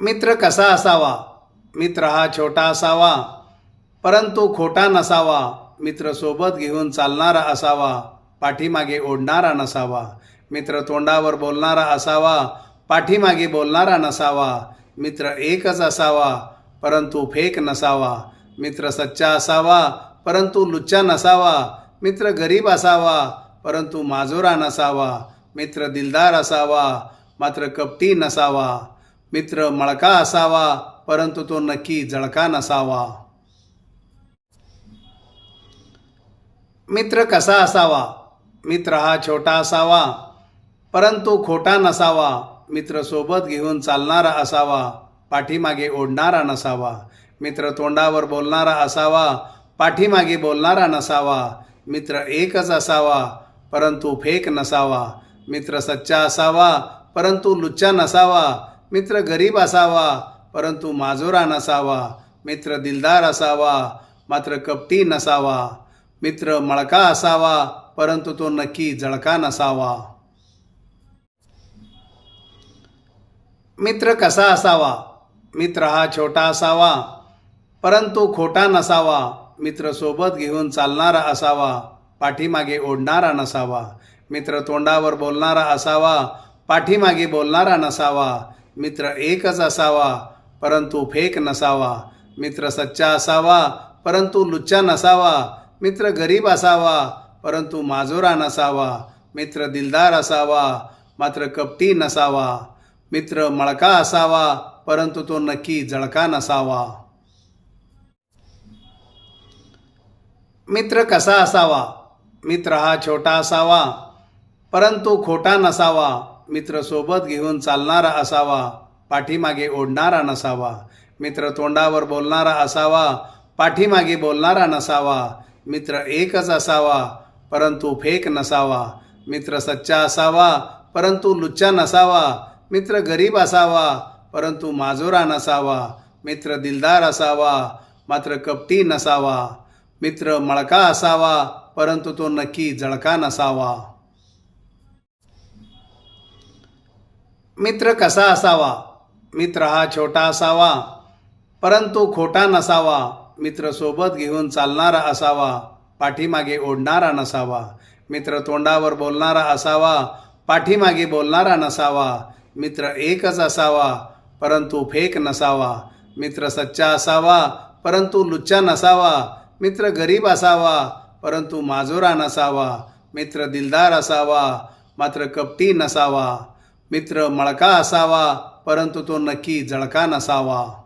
मित्र कसा असावा? मित्र हा छोटा असावा परंतु खोटा नसावा. मित्र सोबत घेऊन चालणारा असावा पाठीमागे ओढणारा नसावा. मित्र तोंडावर बोलणारा असावा पाठीमागे बोलणारा नसावा. मित्र एकच असावा परंतु फेक नसावा. मित्र सच्चा असावा परंतु लुच्चा नसावा. मित्र गरीब असावा परंतु माजोरा नसावा. मित्र दिलदार असावा मात्र कपटी नसावा. मित्र मळका असावा परंतु तो नक्की जळका नसावा. मित्र कसा असावा? मित्र हा छोटा असावा परंतु खोटा नसावा. मित्र सोबत घेऊन चालणारा असावा पाठीमागे ओढणारा नसावा. मित्र तोंडावर बोलणारा असावा पाठीमागे बोलणारा नसावा. मित्र एकच असावा परंतु फेक नसावा. मित्र सच्चा असावा परंतु लुच्चा नसावा. मित्र गरीब असावा परंतु माजोरा नसावा मित्र दिलदार असावा मात्र कपटी नसावा मित्र मळका असावा परंतु तो नक्की जळका नसावा. मित्र कसा असावा? मित्र हा छोटा असावा परंतु खोटा नसावा मित्र सोबत घेऊन चालणारा असावा पाठीमागे ओढणारा नसावा मित्र तोंडावर बोलणारा असावा पाठीमागे बोलणारा नसावा मित्र एकच असावा परंतु फेक नसावा. मित्र सच्चा असावा परंतु लुच्चा नसावा. मित्र गरीब असावा परंतु माजोरा नसावा. मित्र दिलदार असावा मात्र कपटी नसावा. मित्र मळका असावा परंतु तो नक्की जळका नसावा. मित्र कसा असावा? मित्र हा छोटा असावा परंतु खोटा नसावा. मित्र सोबत घेऊन चालणारा असावा पाठीमागे ओढणारा नसावा. मित्र तोंडावर बोलणारा असावा पाठीमागे बोलणारा नसावा. मित्र एकच असावा परंतु फेक नसावा. मित्र सच्चा असावा परंतु लुच्चा नसावा. मित्र गरीब असावा परंतु माजोरा नसावा. मित्र दिलदार असावा मात्र कपटी नसावा. मित्र मळका असावा परंतु तो नक्की जळका नसावा. मित्र कसा असावा? मित्र हा छोटा असावा परंतु खोटा नसावा. मित्र सोबत घेऊन चालणारा असावा पाठीमागे ओढणारा नसावा. मित्र तोंडावर बोलणारा असावा पाठीमागे बोलणारा नसावा. मित्र एकच असावा परंतु फेक नसावा. मित्र सच्चा असावा परंतु लुच्चा नसावा. मित्र गरीब असावा परंतु माजोरा नसावा. मित्र दिलदार असावा मात्र कपटी नसावा. मित्र मळका असावा परंतु तो नक्की जळका नसावा.